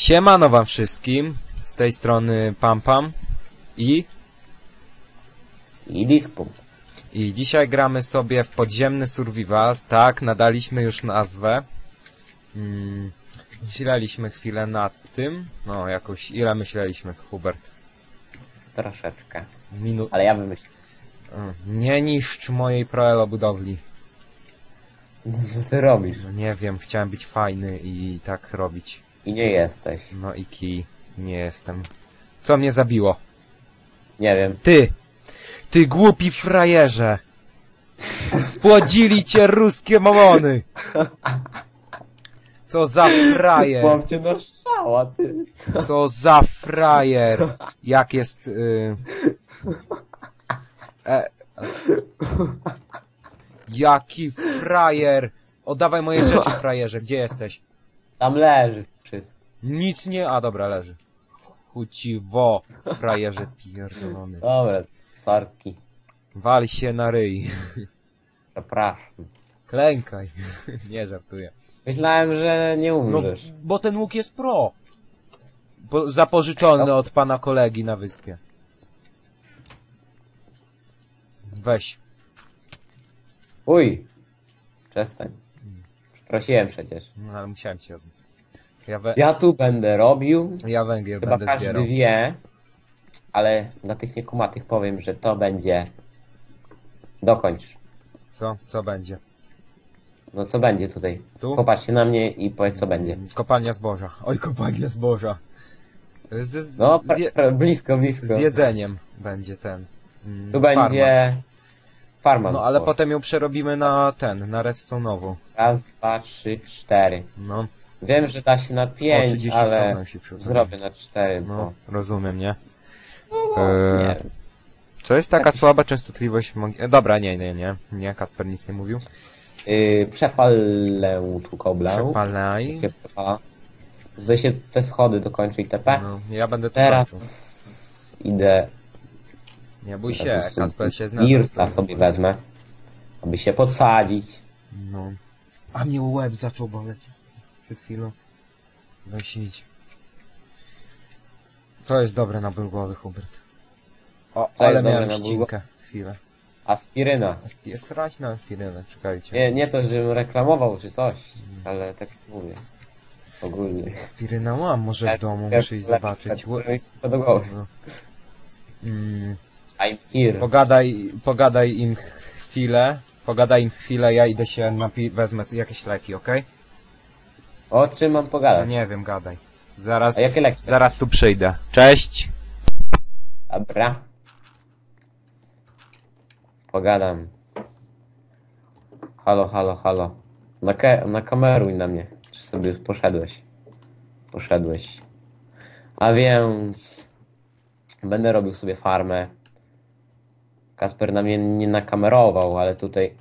Siemano wam wszystkim, z tej strony Pampam i, I diskpum. i dzisiaj gramy sobie w podziemny survival, tak, nadaliśmy już nazwę. Mm, myśleliśmy chwilę nad tym, no jakoś, ile myśleliśmy, Hubert? Troszeczkę. Minu... Ale ja wymyśliłem. Nie niszcz mojej proelo budowli. Co ty robisz? No nie wiem, chciałem być fajny i tak robić. I nie jesteś. No i kij, nie jestem. Co mnie zabiło? Nie wiem. Ty! Ty głupi frajerze! Spłodzili cię ruskie mamony! Co za frajer! Mam cię na szała, ty. Co za frajer! Jak jest... Y... E... Jaki frajer! Oddawaj moje rzeczy, frajerze. Gdzie jesteś? Tam leży Nic nie... A, dobra, leży. Chuciwo, frajerze pierdolony. Dobra, sorki. Wal się na ryj. Przepraszam. Klękaj. Nie żartuję. Myślałem, że nie No, umrzesz. bo ten łuk jest pro. Bo, zapożyczony od pana kolegi na wyspie. Weź. Uj. Przestań. Przeprosiłem przecież. No, ale musiałem cię odbić. Ja, we, Ja tu będę robił. ja węgiel Chyba będę każdy zbierał. wie. Ale dla tych niekumatych powiem, że to będzie... Dokończ. Co? Co będzie? No co będzie tutaj? Tu? Popatrzcie na mnie i powiedz co będzie. Kopalnia zboża. Oj, kopalnia zboża. Z, z, No, pra, pra, blisko, blisko. z jedzeniem będzie ten. mm, Tu farma. będzie farma. No, ale potem ją przerobimy na ten, na redstone'ową. Raz, dwa, trzy, cztery. No. Wiem, że da się na O, pięć, 30 ale stopni się zrobię na cztery, No, bo... rozumiem, nie? No, Eee, nie. Co jest taka słaba częstotliwość? Mag- e, Dobra, nie, nie, nie. Nie, Kasper nic nie mówił. Yy, przepalę tu koblę. Przepalaj. Się przepala. Się te schody dokończy itp. No, ja będę Teraz kończył. idę... Nie bój się, teraz Kasper się zna. Irta sobie wezmę, aby się podsadzić. No. A mnie łeb zaczął boleć. Przed chwilą. Weź idź. To jest dobre na ból głowy, Hubert. O, Co ale jest dobre miałem na ból ścinkę. Chwilę. Aspiryna. Srać na aspirynę, czekajcie. Nie, nie to, żebym reklamował czy coś, ale tak mówię. Ogólnie. Aspiryna mam może w domu, muszę iść zobaczyć. To do głowy. No. Mm, I'm here. pogadaj, pogadaj im chwilę. Pogadaj im chwilę, ja idę się napi- wezmę jakieś leki, okej? O czym mam pogadać? Nie wiem, gadaj. Zaraz, A jakie lekcje? zaraz tu przyjdę. Cześć! Dobra. Pogadam. Halo, halo, halo. Na, ke- nakameruj na mnie. Czy sobie już poszedłeś? Poszedłeś. A więc... Będę robił sobie farmę. Kasper na mnie nie nakamerował, ale tutaj...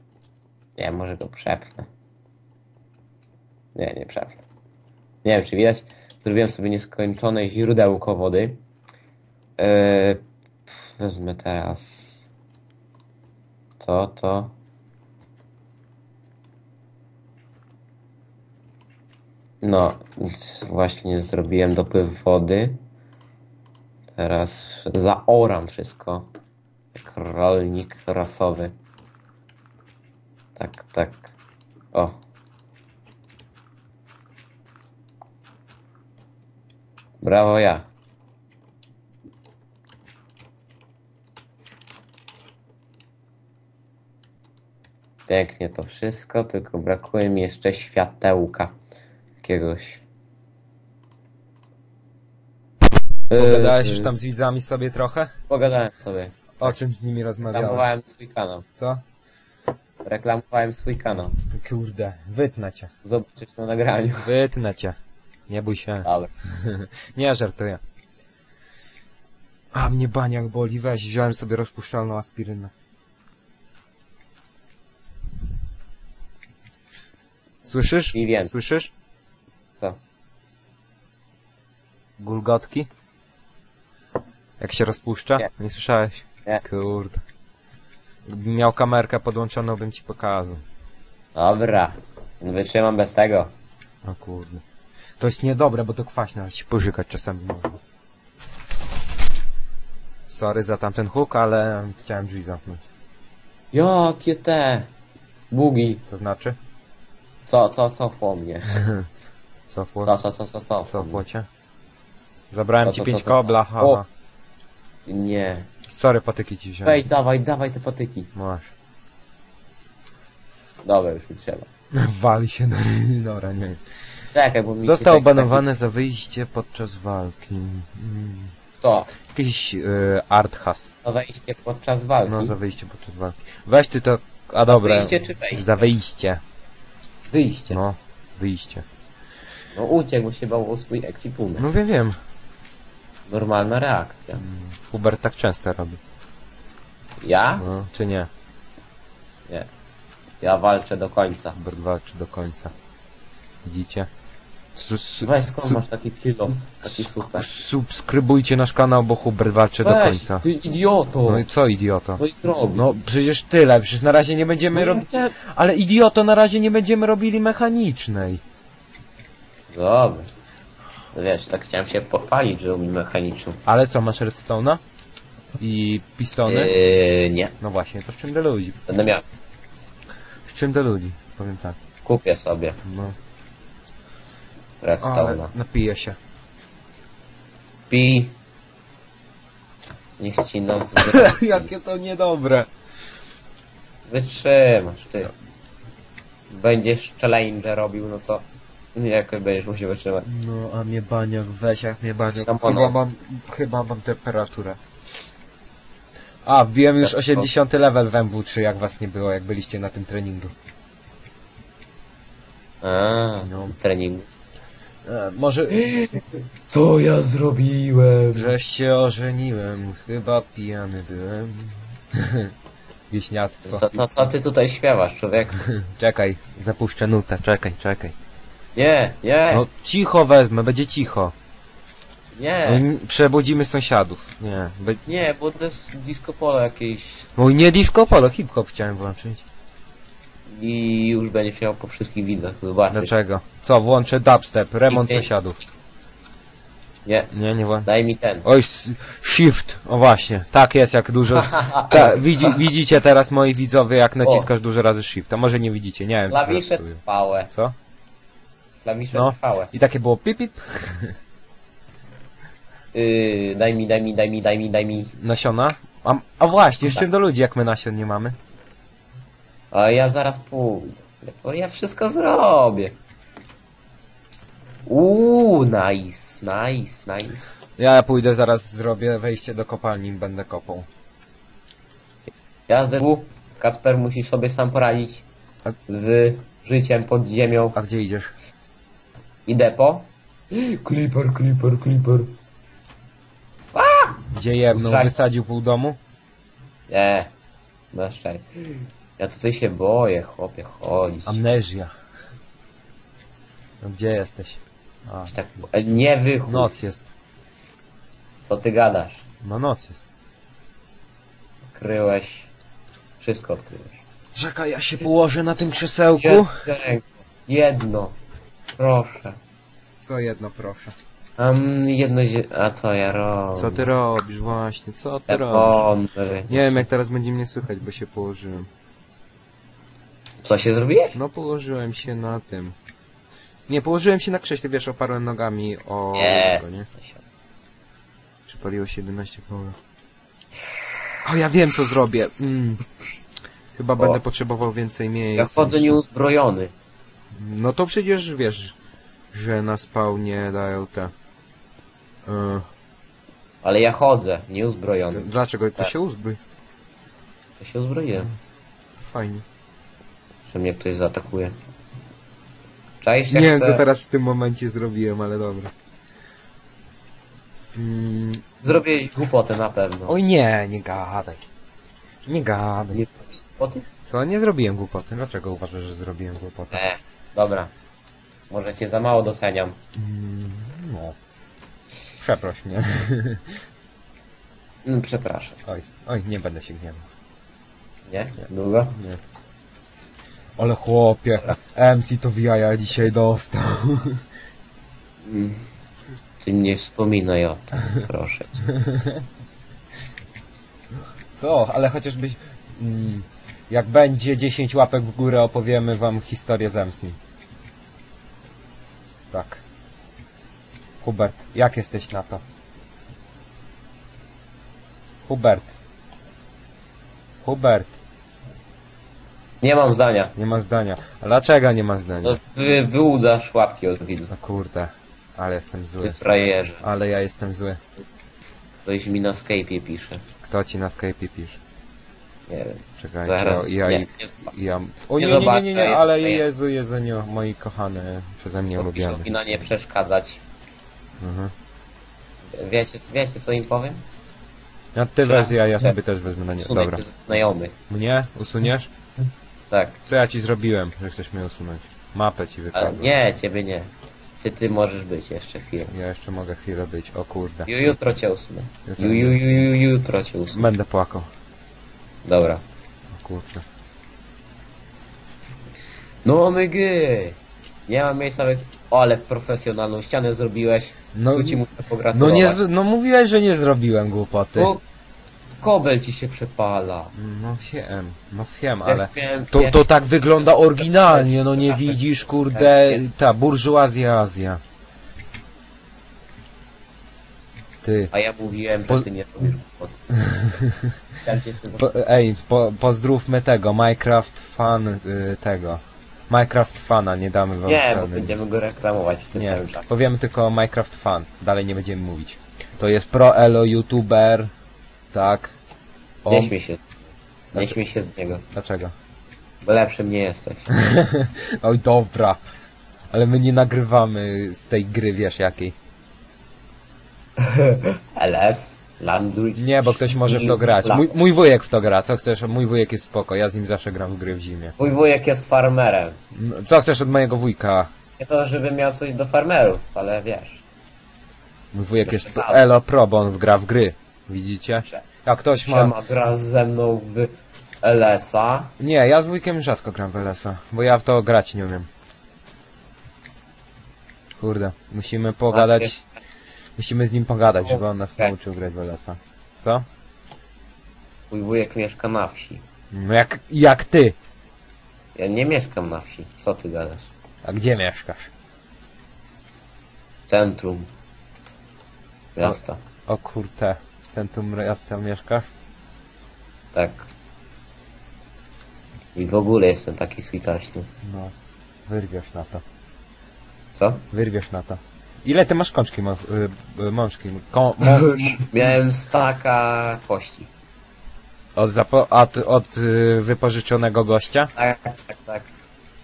Nie, może go przepnę. Nie, nie przepnę. Nie wiem, czy widać. Zrobiłem sobie nieskończone źródełko wody. Yy, wezmę teraz to, to. No, właśnie zrobiłem dopływ wody. Teraz zaoram wszystko. Jak rolnik rasowy. Tak, tak. O. Brawo ja. Pięknie to wszystko, tylko brakuje mi jeszcze światełka jakiegoś. Pogadałeś Yy, już tam z widzami sobie trochę? Pogadałem sobie. O czym z nimi rozmawiałeś? Reklamowałem swój kanał. Co? Reklamowałem swój kanał. Kurde, wytnę cię. Zobaczyć na nagraniu. Wytnę cię. Nie bój się. Dobra. Nie, żartuję. A, mnie baniak boli, weź, wziąłem sobie rozpuszczalną aspirynę. Słyszysz? Wiem. Słyszysz? Co? Gulgotki? Jak się rozpuszcza? Nie. Nie słyszałeś? Nie. Kurde. Gdybym miał kamerkę podłączoną, bym ci pokazał. Dobra. Wytrzymam bez tego. O kurde. To jest niedobre, bo to kwaśne, ale się pożykać czasami można. Sorry za tamten huk, ale chciałem drzwi zamknąć. Jakie te? Bugi. To znaczy? Co, co, co po mnie? Cofło? Co, co, co, co, co? Cofło cię? Zabrałem Co, ci co, pięć co, co? kobla, haha. O! Nie. Sorry, patyki ci wziąłem. Weź, dawaj, dawaj te patyki. Masz. Dobra, już mi trzeba. Wali się na... Dobra, nie. Czekaj, bo mi... Został taki- obanowany za wyjście podczas walki. Mm. Kto? Jakiś y, art has. To wejście podczas walki. No, za wyjście podczas walki. Weź ty to... A dobra. Wyjście czy wejście? Za wyjście. Wyjście. No. No, wyjście. uciekł, bo się bał o swój ekwipunek. No wiem, wiem. Normalna reakcja. Hubert tak często robi. Ja? No, czy nie? Nie. Ja walczę do końca. Hubert walczy do końca. Widzicie? Weź skąd masz taki kill-off, taki super. Subskrybujcie nasz kanał, bo Hubert walczy do Weź, końca. ty idioto! No i co idioto? Coś zrobi. No przecież tyle, przecież na razie nie będziemy No robić... chciałem- Ale idioto, na razie nie będziemy robili mechanicznej. Dobra. No wiesz, tak chciałem się pochwalić, że robi mechaniczną. Ale co, masz redstone'a? I pistony? Yy, nie. No właśnie, to z czym do ludzi? Będę miał. Z czym do ludzi? Powiem tak. Kupię sobie No. Redstone'a. Ale napiję się. Pi. Niech ci nos. Jakie to niedobre. Wytrzymasz, ty. Będziesz challenge robił, no to jak będziesz musiał wytrzymać. No, a mnie baniak, weź jak mnie baniak. Chyba mam, chyba mam temperaturę. A, wbiłem już Tak, 80 level w MW3, jak was nie było, jak byliście na tym treningu. A, No. trening. E, może, Co ja zrobiłem? że się ożeniłem, chyba pijany byłem. Wieśniactwo. Co, co, co ty tutaj śpiewasz, człowiek? Czekaj, zapuszczę nutę, czekaj, czekaj. Nie, nie, No cicho wezmę, będzie cicho. No, nie, n- Przebudzimy sąsiadów. Nie. Be... nie, bo to jest disco polo jakieś Mój nie disco polo, hip-hop chciałem włączyć. I już będzie miał po wszystkich widzach, zobaczyć. Dlaczego? Co, włączę dubstep, remont sąsiadów. Nie, Nie, nie włączę. daj mi ten. Oj, s- shift, o właśnie, tak jest jak dużo... Ta, widzi, widzicie teraz moi widzowie jak naciskasz dużo razy shift, a może nie widzicie, nie wiem. Klawisze teraz trwałe, Co? klawisze No. trwałe. I takie było pip pip, Yy, daj mi, daj mi, daj mi, daj mi, daj mi. nasiona. A, a właśnie, jeszcze Tak. do ludzi jak my nasion nie mamy. A ja zaraz pójdę. Bo ja wszystko zrobię. Uuu, nice, nice, nice. Ja pójdę zaraz zrobię wejście do kopalni i będę kopał. Ja z Kacper musisz sobie sam poradzić A- z życiem pod ziemią. A gdzie idziesz? Idę po. Clipper, clipper, clipper. Gdzie jedną Szaj. wysadził pół domu? Nie, na szczęście. Ja tutaj się boję, chłopie, chodzić. Amnezja. No gdzie jesteś? A, Tak, e, nie wychód. noc jest. Co ty gadasz? No noc jest. Kryłeś. Wszystko odkryłeś. Czekaj, ja się położę na tym krzesełku. Jedno. Proszę. Co jedno, proszę. Um, jedno zie... A co ja robię? Co ty robisz właśnie? Co ty robisz? Nie wiem jak teraz będzie mnie słychać, bo się położyłem. Co się zrobiłeś? No położyłem się na tym. Nie, położyłem się na krześle, wiesz, oparłem nogami o łóżko, nie? Przypaliło się 11 koła. O, ja wiem co zrobię. Mm. Chyba będę potrzebował więcej Ja miejsca. chodzę niż- nieuzbrojony. No to przecież wiesz, że na spawnie dają te... E, Ale ja chodzę nieuzbrojony. dlaczego? To Tak. się uzbrój. Ja się uzbroiłem. Fajnie. Że mnie ktoś zaatakuje. Czaisz Nie jak wiem co chcę- teraz w tym momencie zrobiłem, ale dobra. Mm, Zrobiłeś głupotę na pewno. oj nie, nie gadaj. Nie gadaj. Nie głupoty? Co? Nie zrobiłem głupoty. Dlaczego uważasz, że zrobiłem głupotę? E, dobra. Może cię za mało doceniam. Mm, no. Przeproś mnie. Mm, przepraszam. Oj, oj, nie będę się gniewał. Nie? Długo? Nie. Ale chłopie, MC to w jaja dzisiaj dostał. Ty nie wspominaj o tym, proszę cię. Co? Ale chociażbyś... Mm, jak będzie 10 łapek w górę, opowiemy wam historię zemsty. Tak. Hubert, jak jesteś na to? Hubert. Hubert, Nie mam zdania. nie ma zdania. A dlaczego nie ma zdania? No, wy, wyłudzasz łapki od widzów. No kurde, ale jestem Ty zły. frajerze. Ale ja jestem zły. Ktoś mi na Skype'ie pisze. Kto ci na Skype'ie pisze? Nie wiem. Czekajcie, Zaraz. o, ja nie, ich... nie zobaczę. Ja... O Nie nie, nie, nie, zobaczę, nie, nie, jest ale fajer. Jezu, Jezuniu, moi kochane, przeze mnie Piszą ulubione. mi na nie przeszkadzać. Mhm. Wiecie, wiecie co im powiem? Ja ty Trzeba- weź, ja, ja sobie też wezmę na nie. Usunek Dobra. jest znajomy. Mnie? Usuniesz? Tak. Co ja ci zrobiłem, że chcesz mnie usunąć? Mapę ci Ale nie, ciebie nie. Ty, ty możesz być jeszcze chwilę. Ja jeszcze mogę chwilę być, o kurde. Ju, jutro cię usunę. Jutro. Ju, ju, ju, ju, jutro cię usunę. Będę płakał. Dobra. O kurde. No mygy! Nie mam miejsca, ale... O, ale profesjonalną ścianę zrobiłeś. No, tu ci muszę no pogratulować. nie, z- no mówiłeś, że nie zrobiłem głupoty. Kobel ci się przepala. No wiem, no wiem, ale... miałem To, to tak wygląda oryginalnie, no nie widzisz, kurde, ta burżuazja Azja. Ty, A ja mówiłem, że Po- ty nie robisz głupot. Po, ej, po, pozdrówmy tego, Minecraft fan y, tego. Minecraft fana, nie damy wam Nie, bo będziemy go reklamować w tym Nie, samym czasie. powiemy tylko Minecraft fan, dalej nie będziemy mówić. To jest pro elo youtuber, tak. O, Nie śmiej się. Nie śmiej się z niego, dlaczego? bo lepszym nie jesteś. Oj, dobra. Ale my nie nagrywamy z tej gry, wiesz jakiej. LS, Landry... Nie, bo ktoś może w to grać. Mój, mój wujek w to gra, co chcesz? Mój wujek jest spoko, ja z nim zawsze gram w gry w zimie. Mój wujek jest farmerem. No, Co chcesz od mojego wujka? Nie to, żeby miał coś do farmerów, ale wiesz. Mój wujek jest elo pro, bo on gra w gry. Widzicie? Jak ktoś ma... Przema gra ze mną w LS-a. Nie, ja z wujkiem rzadko gram w LS-a, bo ja w to grać nie umiem. Kurde, musimy pogadać, Jest- musimy z nim pogadać, żeby on nas Okej. nauczył grać w LS-a. Co? Mój wujek mieszka na wsi. No jak, jak ty? Ja nie mieszkam na wsi. Co ty gadasz? A gdzie mieszkasz? Centrum. Miasta. O kurde, centrum miasta mieszkasz? Tak. I w ogóle jestem taki switaśny. No, wyrwiesz na to. Co? Wyrwiesz na to. Ile ty masz kączki, mo, y, y, mączki? Ko, mo, Miałem staka kości. od, zapo, od, od y, wypożyczonego gościa? Tak, tak, tak.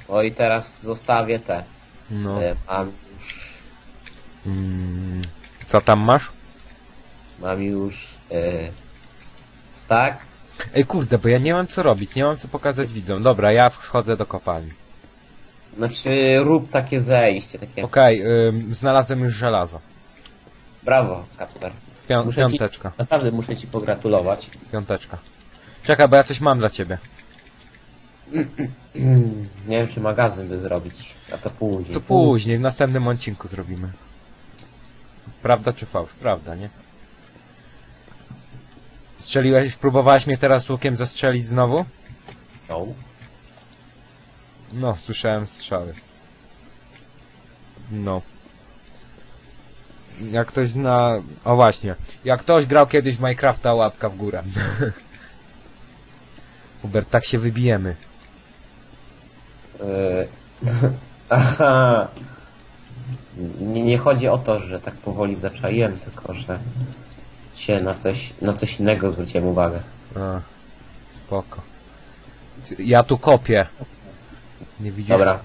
O i teraz zostawię te. No. E, Mam już, Mm, co tam masz? Mam już e, stak. Ej kurde, bo ja nie mam co robić, nie mam co pokazać widzom. Dobra, ja wchodzę do kopalni. Znaczy rób takie zejście, takie. Okej, ym, znalazłem już żelazo. Brawo, Kacper. Pią, Muszę ci- piąteczka, Naprawdę muszę ci pogratulować. piąteczka. Czekaj, bo ja coś mam dla ciebie. Nie wiem czy magazyn by zrobić. A to później. To później, w następnym odcinku zrobimy. Prawda czy fałsz? Prawda, nie? Strzeliłeś, próbowałeś mnie teraz łukiem zastrzelić znowu? No. No, słyszałem strzały. No. Jak ktoś zna... O właśnie. Jak ktoś grał kiedyś w Minecrafta, łapka w górę. Hubert, tak się wybijemy. E, Aha. Nie, nie chodzi o to, że tak powoli zaczaiłem, tylko że się na coś, na coś innego zwróciłem uwagę. A, spoko. Ja tu kopię. Nie widzisz? Dobra.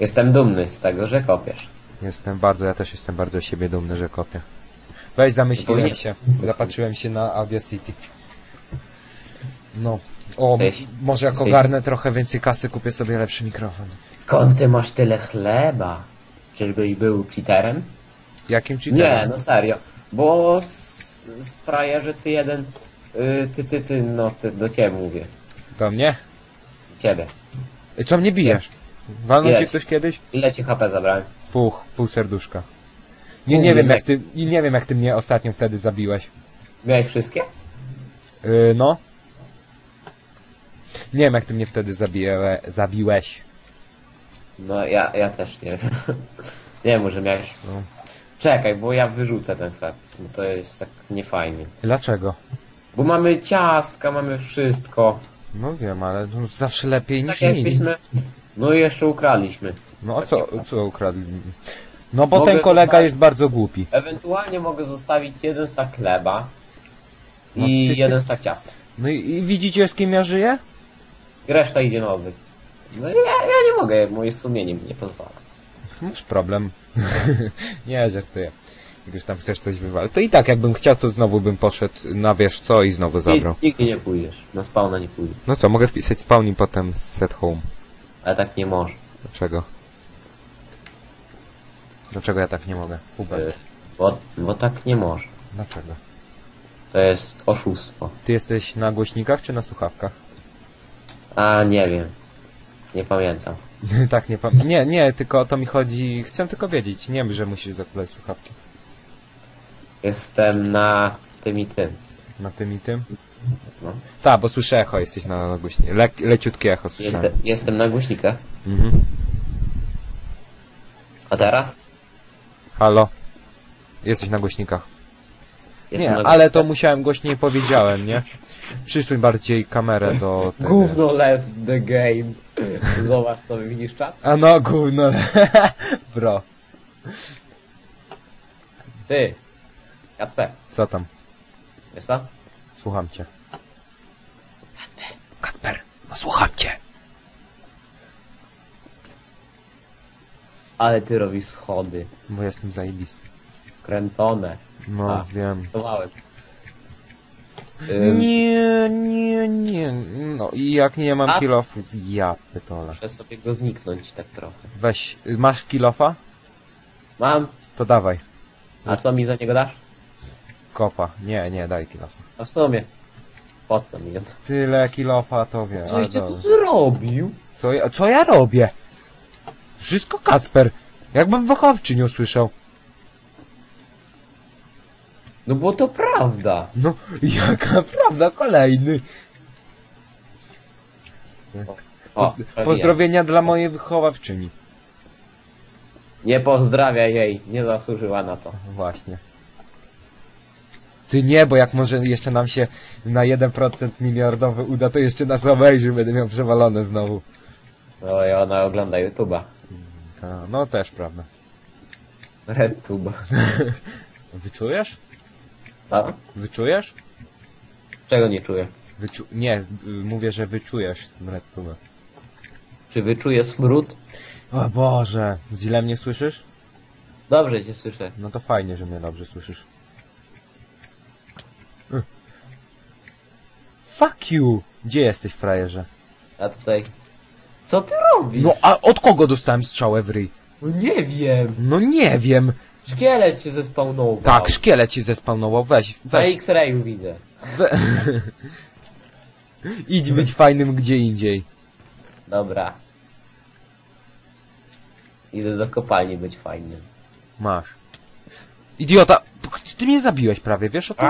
Jestem dumny z tego, że kopiesz. Jestem bardzo, ja też jestem bardzo z siebie dumny, że kopię. Weź, zamyśliłem się. Zapatrzyłem się na Audio City. No. O, może jak jesteś- ogarnę trochę więcej kasy, kupię sobie lepszy mikrofon. Skąd ty masz tyle chleba? Czyżbyś był cheaterem? Jakim ci Nie, no serio. Bo frajerze ty jeden... Y, ty, ty, ty, no ty, do ciebie mówię. Do mnie? Ciebie. Ej, Co mnie bijesz? Walnął cię Jest. ktoś kiedyś? Ile ci HP zabrałem? Pół, pół serduszka. Nie, nie wiem jak ty, i nie wiem jak ty mnie ostatnio wtedy zabiłeś. Miałeś wszystkie? Yy, no. Nie wiem jak ty mnie wtedy zabiłeś. No ja, ja też nie wiem. nie wiem, może miałeś... No. Czekaj, bo ja wyrzucę ten chleb. Bo to jest tak niefajnie. Dlaczego? Bo mamy ciastka, mamy wszystko. No wiem, ale no, zawsze lepiej niż Tak nic. jakbyśmy... No i jeszcze ukradliśmy. No a co, co ukradli? No bo Mogę ten kolega zostawić- jest bardzo głupi. Ewentualnie mogę zostawić jeden stak chleba No i ty- ty- jeden stak ciasta. No i, i widzicie z kim ja żyję? Reszta idzie nowy. No ja, ja nie mogę, moje sumienie mi nie pozwala. Masz problem. nie, żartuję. Jak już tam chcesz coś wywalić. To i tak jakbym chciał, to znowu bym poszedł na wiesz co i znowu zabrał. Nigdzie nie pójdziesz. Na spawna nie pójdziesz. No co, mogę wpisać spawn i potem set home. Ale tak nie może. Dlaczego? Dlaczego ja tak nie mogę? Hubert. Bo, bo tak nie może. Dlaczego? To jest oszustwo. Ty jesteś na głośnikach czy na słuchawkach? A nie wiem. Nie pamiętam. tak, nie pamiętam. Nie, nie, tylko o to mi chodzi. Chcę tylko wiedzieć. Nie wiem, że musisz zapytać słuchawki. Jestem na tym i tym. Na tym i tym? No. Tak, bo słyszę echo, jesteś na, na głośniku. Le, leciutkie echo słyszałem. Jestem, jestem na głośnikach. Mhm. A teraz? Halo? Jesteś na głośnikach. Jestem Nie, na ale to musiałem głośniej powiedziałem, nie? Przysuń bardziej kamerę do tego. Gówno left the game. Zobacz sobie, widzisz czat? A no, gówno. Bro, Ty. Kacper, co tam? wiesz co? Słucham cię. Kacper, Kacper, no słucham cię. Ale ty robisz schody. Bo jestem zajebisty. Kręcone. No, A. wiem. Chowałem. Ym, Nie, nie, nie. No i jak nie mam A- kilofu, ja pytole. Muszę sobie go zniknąć tak trochę. Weź, y, masz kilofa? Mam. To dawaj. A co mi za niego dasz? Kopa. Nie, nie, daj kilofa. A w sumie. Po co mi on? Tyle kilofa to wie, ale Coś ty tu dobrze. zrobił? Co ja, co ja robię? Wszystko Kacper. Jakbym wychowczy nie usłyszał. No bo to prawda. No, jaka prawda, kolejny. O, Poz- pozdrowienia dla mojej wychowawczyni. Nie pozdrawiaj jej, nie zasłużyła na to. Właśnie. Ty nie, bo jak może jeszcze nam się na 1% miliardowy uda, to jeszcze nas obejrzy, będę miał przewalone znowu. No i ona ogląda YouTube'a. Ta, no też prawda. RedTube. Wyczujesz? A? Wyczujesz? Czego nie czuję? Wyczu nie, y, mówię, że wyczujesz z tym RedTube. Czy wyczuję smród? O Boże, źle mnie słyszysz? Dobrze cię słyszę. No to fajnie, że mnie dobrze słyszysz. Fuck you! Gdzie jesteś, frajerze? A tutaj... Co ty robisz? No a od kogo dostałem strzałę w ryj? No nie wiem. No nie wiem. Szkielet się zespawnował. Tak, szkielet się zespawnował, weź, Na weź. X-rayu widzę. We... Idź być fajnym gdzie indziej. Dobra. Idę do kopalni być fajnym. Masz. Idiota! Ty mnie zabiłeś prawie, wiesz o tym?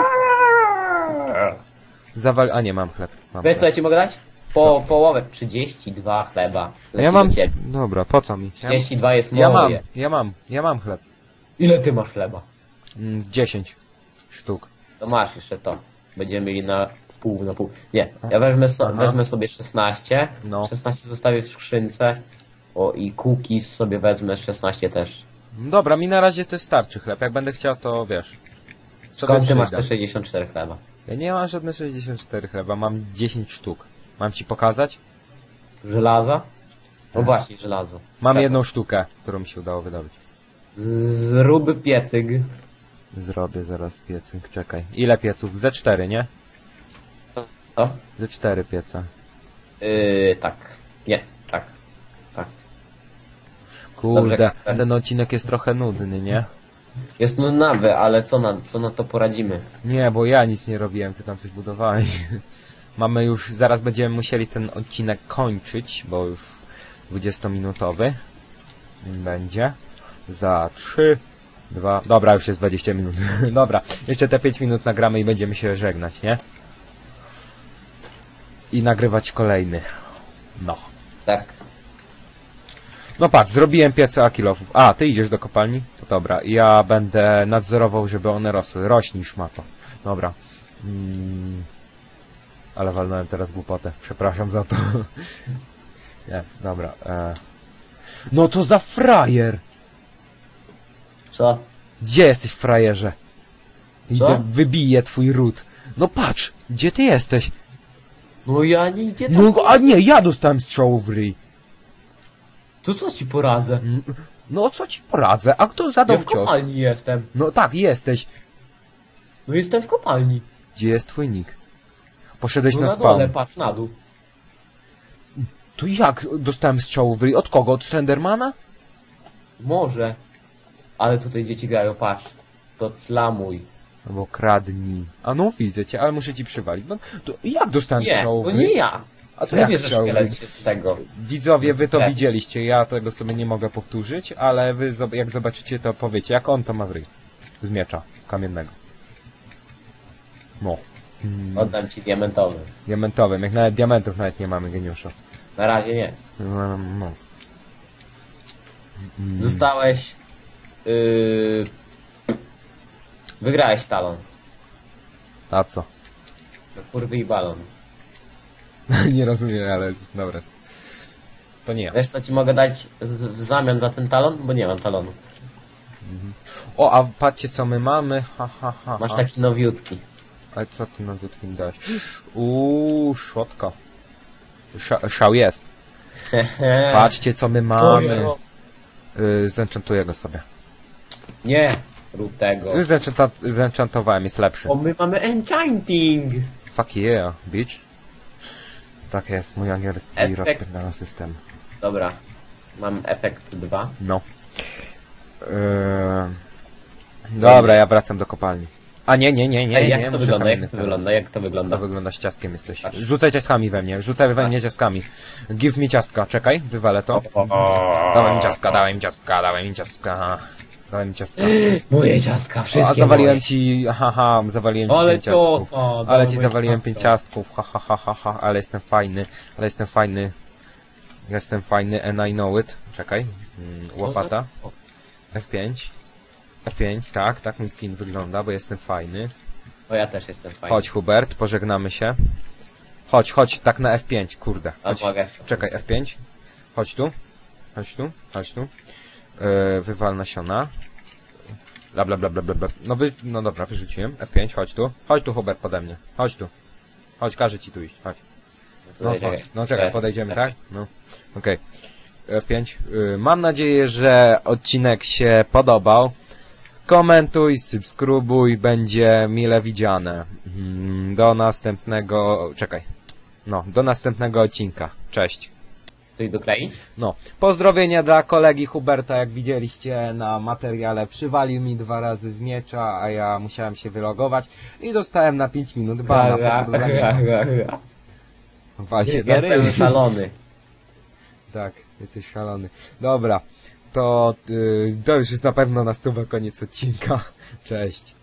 Zawal... A nie, mam chleb. Mam Wiesz co chleb. ja ci mogę dać? Po połowę. 32 chleba. A Leci ja mam... do ciebie. Dobra, po co mi? Ja, 32 jest ja mam, moje. ja mam, ja mam chleb. Ile ty masz chleba? Mm, 10 sztuk. To masz jeszcze to. Będziemy mieli na pół na pół. Nie, ja wezmę, so, Aha. wezmę sobie 16. No. 16 zostawię w skrzynce. O i cookies sobie wezmę 16 też. Dobra, mi na razie to starczy chleb. Jak będę chciał, to wiesz. Sobie Skąd ty masz przyjdę. te 64 chleba? Ja nie mam żadne 64 chleba, mam 10 sztuk. Mam ci pokazać? Żelaza? No właśnie, żelazo. Mam jedną sztukę, którą mi się udało wydobyć. Zrób piecyk. Zrobię zaraz piecyk, czekaj. Ile pieców? Ze 4, nie? Co? O? Ze 4 pieca. Yy, tak. Nie, tak. Tak. Kurde, ten odcinek jest trochę nudny, nie? Jest nudnawy, ale co na, co na to poradzimy? Nie, bo ja nic nie robiłem, ty tam coś budowałeś. Mamy już, zaraz będziemy musieli ten odcinek kończyć, bo już 20-minutowy będzie. za 3, 2, dobra, już jest 20 minut. dobra, jeszcze te 5 minut nagramy i będziemy się żegnać, nie? I nagrywać kolejny. No. Tak. No patrz, zrobiłem piece akilofów. A, ty idziesz do kopalni? To dobra. Ja będę nadzorował, żeby one rosły. Rośnij szmato. Dobra. Mm. Ale walnąłem teraz głupotę. Przepraszam za to. Nie, dobra. E. No to za frajer! Co? Gdzie jesteś, frajerze? Idę, Co? wybiję twój ród. No patrz, gdzie ty jesteś? No ja nie idzie tam. No, a nie, ja dostałem strzału w ryj. To co ci poradzę? Mm, No, co ci poradzę? A kto Ja zadał w cios? kopalni jestem. No tak, jesteś. No jestem w kopalni. Gdzie jest twój nick? Poszedłeś No na na spawn. dole, patrz na dół. To jak dostałem strzału w ryj? Od kogo? Od Slendermana? Może. Ale tutaj dzieci grają, patrz. To slamuj. No bo kradnij. A no widzę cię, ale muszę ci przywalić. No, to jak dostałem Nie, strzału w to ryj? nie ja. A to Nie jak szkielet się z tego. Widzowie, wy to widzieliście, ja tego sobie nie mogę powtórzyć, ale wy zob- jak zobaczycie to powiecie, jak on to ma w ryj. Z miecza kamiennego. No. Mm, Oddam ci diamentowy. diamentowym, jak nawet diamentów nawet nie mamy, geniuszu. Na razie nie. No. no. Mm. Zostałeś... Yy... Wygrałeś talon. A co? No Kurwy i balon. nie rozumiem, ale dobra. To nie. Wiesz co ci mogę dać w zamian za ten talon? Bo nie mam talonu. O, a patrzcie co my mamy. Ha, ha, ha. Masz ha. taki nowiutki. Ale co ty na mi dałeś? Uuu, szłotka. Sza, szał jest. Patrzcie co my mamy. Yy, zenchantuję go sobie. Nie, rób tego. Zenchanta- zenchantowałem, jest lepszy. Bo my mamy enchanting. Fuck yeah, bitch. Tak jest, mój angielski Efekt. rozpierdala system. Dobra. Mam efekt 2. No. Yy... Dobra, ja wracam do kopalni. A nie, nie, nie, nie, Ej, nie, jak to muszę wygląda? Jak kamiennych to wygląda? Jak to wygląda? Co wygląda z ciastkiem jesteś? Patrz. Rzucaj ciastkami we mnie, rzucaj we mnie ciastkami. Give mi ciastka, czekaj, wywalę to. Dawaj mi ciastka, dawaj mi ciastka, dawaj mi ciastka. Dawaj mi ciastka. Moje ciastka, O, wszystkie a zawaliłem moje. ci, haha, zawaliłem ci Ale pięć ciastków. to, to, Ale ci moje zawaliłem ciastka. pięć ciastków, ha, ha, ha, ha, ha, ale jestem fajny, ale jestem fajny. Jestem fajny and I know it. Czekaj, mm, łopata. O, F5. F5, tak, tak mój skin wygląda, bo jestem fajny. O, ja też jestem fajny. Chodź Hubert, pożegnamy się. Chodź, chodź, tak na F5, kurde. A Chodź. mogę. Czekaj, F5. Chodź tu. Chodź tu, chodź tu. Yy, wywal nasiona. Bla bla bla bla bla bla. No wy, no dobra, wyrzuciłem. F5, chodź tu. Chodź tu Hubert pode mnie. Chodź tu. Chodź, każę ci tu iść, chodź. No, Tutaj, chodź. czekaj. no czekaj, Czekaj. podejdziemy, tak? No. Okej. F5. Y, Mam nadzieję, że odcinek się podobał. Komentuj, subskrybuj, będzie mile widziane. Mm, Do następnego... Czekaj. No, do następnego odcinka. Cześć. Tutaj dokleić? No, pozdrowienia dla kolegi Huberta, jak widzieliście na materiale, przywalił mi dwa razy z miecza, a ja musiałem się wylogować i dostałem na 5 minut bana. Ga, ga. Walcie na Jestem szalony. Tak, jesteś szalony. Dobra, to, y, to już jest na pewno na stówę koniec odcinka. Cześć.